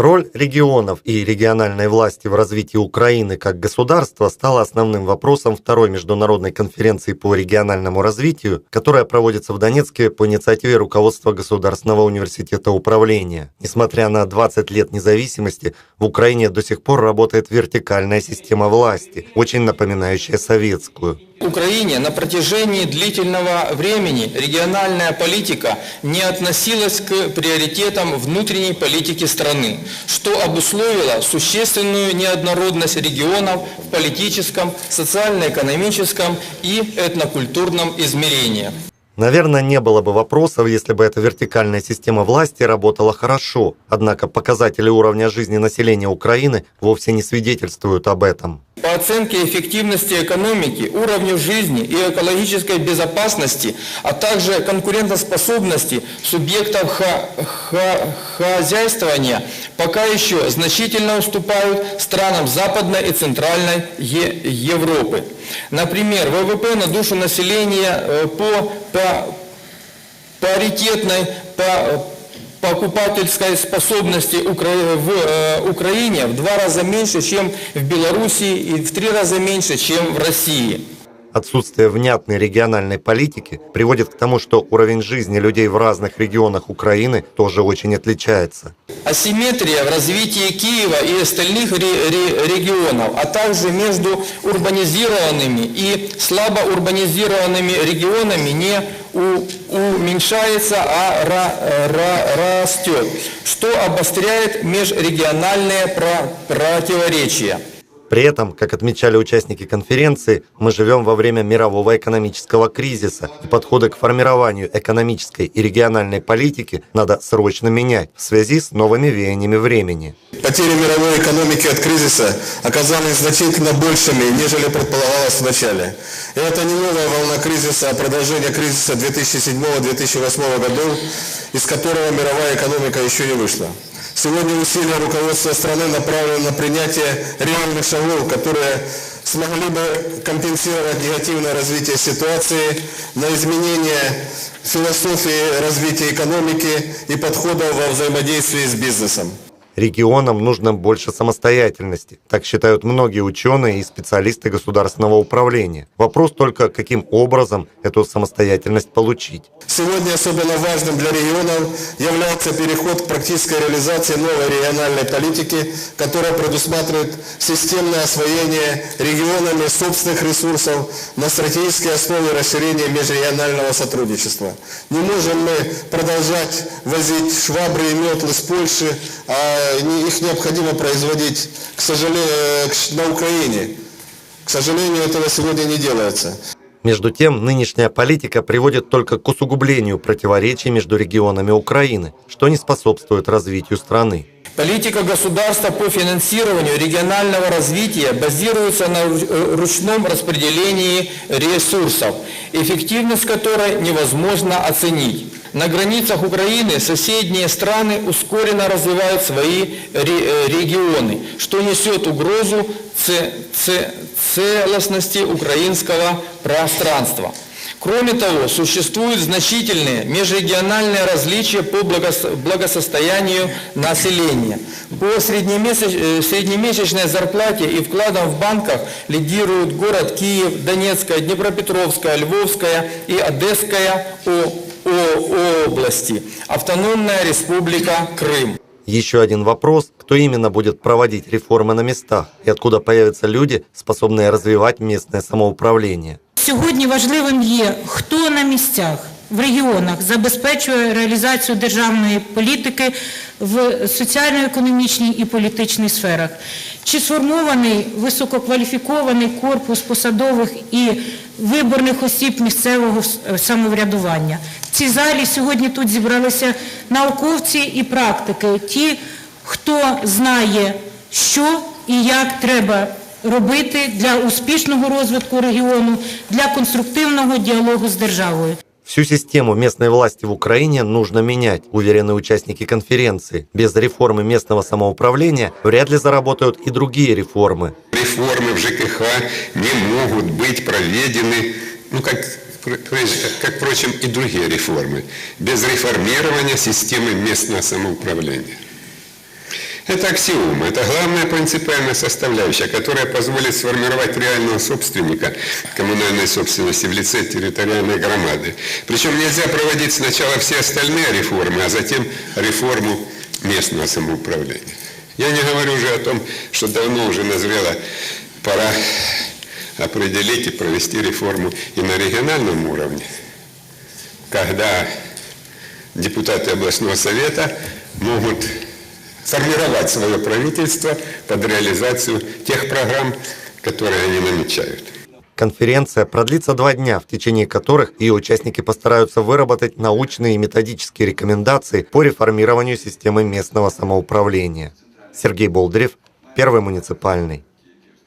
Роль регионов и региональной власти в развитии Украины как государства стала основным вопросом второй международной конференции по региональному развитию, которая проводится в Донецке по инициативе руководства Государственного университета управления. Несмотря на 20 лет независимости, в Украине до сих пор работает вертикальная система власти, очень напоминающая советскую. Украине на протяжении длительного времени региональная политика не относилась к приоритетам внутренней политики страны, что обусловило существенную неоднородность регионов в политическом, социально-экономическом и этнокультурном измерениях. Наверное, не было бы вопросов, если бы эта вертикальная система власти работала хорошо, однако показатели уровня жизни населения Украины вовсе не свидетельствуют об этом. По оценке эффективности экономики, уровню жизни и экологической безопасности, а также конкурентоспособности субъектов хозяйствования пока еще значительно уступают странам Западной и Центральной е Европы. Например, ВВП на душу населения э, по, по паритетной, по покупательской способности в э, Украине в два раза меньше, чем в Белоруссии, и в три раза меньше, чем в России. Отсутствие внятной региональной политики приводит к тому, что уровень жизни людей в разных регионах Украины тоже очень отличается. Асимметрия в развитии Киева и остальных регионов, а также между урбанизированными и слабо урбанизированными регионами не уменьшается, а растет, что обостряет межрегиональные противоречия. При этом, как отмечали участники конференции, мы живем во время мирового экономического кризиса, и подходы к формированию экономической и региональной политики надо срочно менять в связи с новыми веяниями времени. Потери мировой экономики от кризиса оказались значительно большими, нежели предполагалось в начале. И это не новая волна кризиса, а продолжение кризиса 2007-2008 годов, из которого мировая экономика еще не вышла. Сегодня усилия руководства страны направлены на принятие реальных шагов, которые смогли бы компенсировать негативное развитие ситуации, на изменение философии развития экономики и подходов во взаимодействии с бизнесом. Регионам нужно больше самостоятельности. Так считают многие ученые и специалисты государственного управления. Вопрос только, каким образом эту самостоятельность получить. Сегодня особенно важным для регионов является переход к практической реализации новой региональной политики, которая предусматривает системное освоение регионами собственных ресурсов на стратегической основе расширения межрегионального сотрудничества. Не можем мы продолжать возить швабры и метлы с Польши, а их необходимо производить, к сожалению, на Украине. К сожалению, этого сегодня не делается. Между тем, нынешняя политика приводит только к усугублению противоречий между регионами Украины, что не способствует развитию страны. Политика государства по финансированию регионального развития базируется на ручном распределении ресурсов, эффективность которой невозможно оценить. На границах Украины соседние страны ускоренно развивают свои э, регионы, что несет угрозу целостности украинского пространства. Кроме того, существуют значительные межрегиональные различия по благосостоянию населения. По среднемесячной зарплате и вкладам в банках лидируют город Киев, Донецкая, Днепропетровская, Львовская и Одесская области, Автономная Республика Крым. Еще один вопрос, кто именно будет проводить реформы на местах и откуда появятся люди, способные развивать местное самоуправление. Сьогодні важливим є, хто на місцях в регіонах забезпечує реалізацію державної політики в соціально-економічній і політичній сферах. Чи сформований висококваліфікований корпус посадових і виборних осіб місцевого самоврядування? В цій залі сьогодні тут зібралися науковці і практики, ті, хто знає, що і як треба робити для успішного розвитку регіону, для конструктивного діалогу з державою. Всю систему местной власти в Украине нужно менять, уверены участники конференции. Без реформы местного самоуправления вряд ли заработают и другие реформы. Реформы в ЖКХ не могут быть проведены, ну как как, впрочем, и другие реформы, без реформирования системы местного самоуправления. Это аксиома, это главная принципиальная составляющая, которая позволит сформировать реального собственника коммунальной собственности в лице территориальной громады. Причем нельзя проводить сначала все остальные реформы, а затем реформу местного самоуправления. Я не говорю уже о том, что давно уже назрела пора определить и провести реформу и на региональном уровне, когда депутаты областного совета могут формировать свое правительство под реализацию тех программ, которые они намечают. Конференция продлится два дня, в течение которых ее участники постараются выработать научные и методические рекомендации по реформированию системы местного самоуправления. Сергей Болдырев, Первый муниципальный.